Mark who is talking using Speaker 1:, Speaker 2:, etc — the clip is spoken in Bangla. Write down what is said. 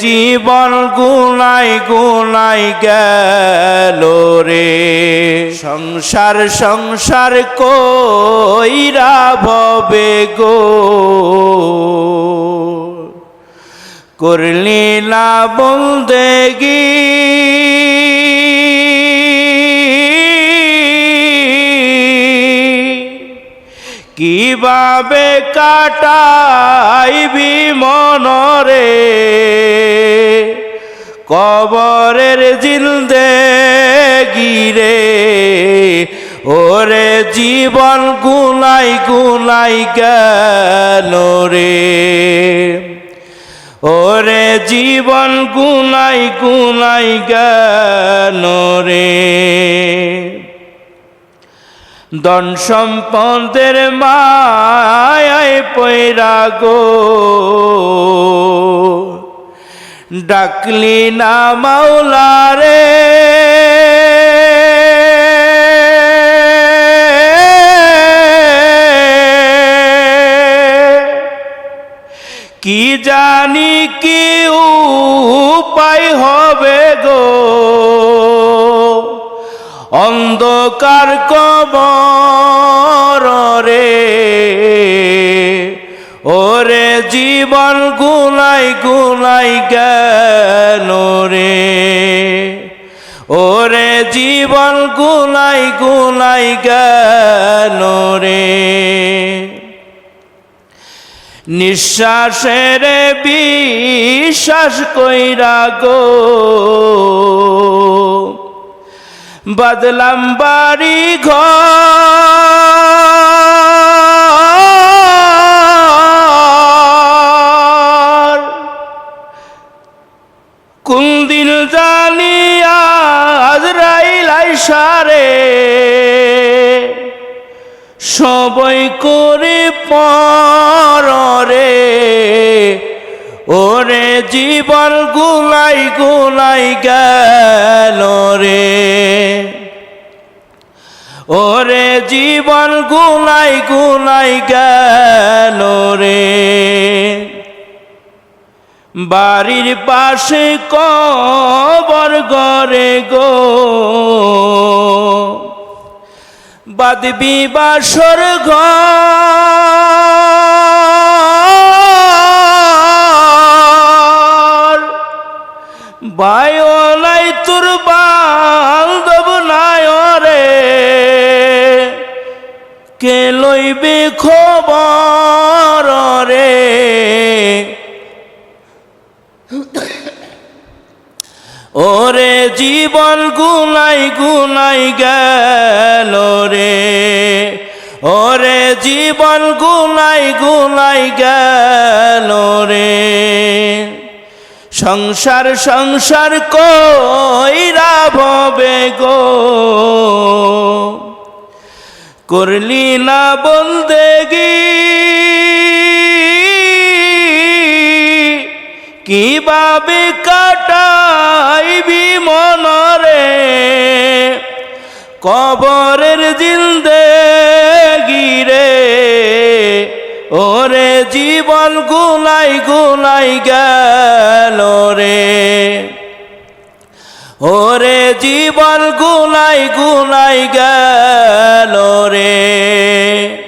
Speaker 1: জীবন গুনাই গুনাই গেল রে। সংসার সংসার কইরা ভবে গো। করলি না বন্দেগি কীভাবে কাটাইবি মনরে? কবরের জিলদে গিরে, ওরে জীবন গুলাই গুলাই গেল রে? ওরে জীবন গুনাই গুনাই গেল রে? দন সম্পদের মায় পৈরা গো। ডাকলি না মাওলা রে কি জানি কি উপায় হবে গো? অন্ধকার কবর রে ওরে জীবন গুনাই গুনাই গেল রে। ওরে জীবন গুনাই গুনাই গেল রে। নিঃশ্বাসের বিশ্বাস কইরা গো। বদলাম বাড়ি ঘর। জানিয়া সবই করে পরে ওরে জীবন গুলাই গুলাই গেল রে। ওরে জীবন গুলাই গুলাই গেল রে। বাড়ির পাশে কবর গরে গো। বাদবি বাসর ঘর। বায়ো নাই তোর বান্ধব নাই রে কে লইবে খবর রে ওরে জীবন গুনাই গুনাই গেল রে। ওরে জীবন গুনাই গুনাই গেল রে। সংসার সংসার কইরা ভবে গো। করলি না বন্দেগি কীভাবে কাটাইবি মনরে? কবরের জিলদে গিরে, ওরে জীবন গুলাই গুলাই গেল রে। ওরে জীবন গুলাই গুলাই গেল রে।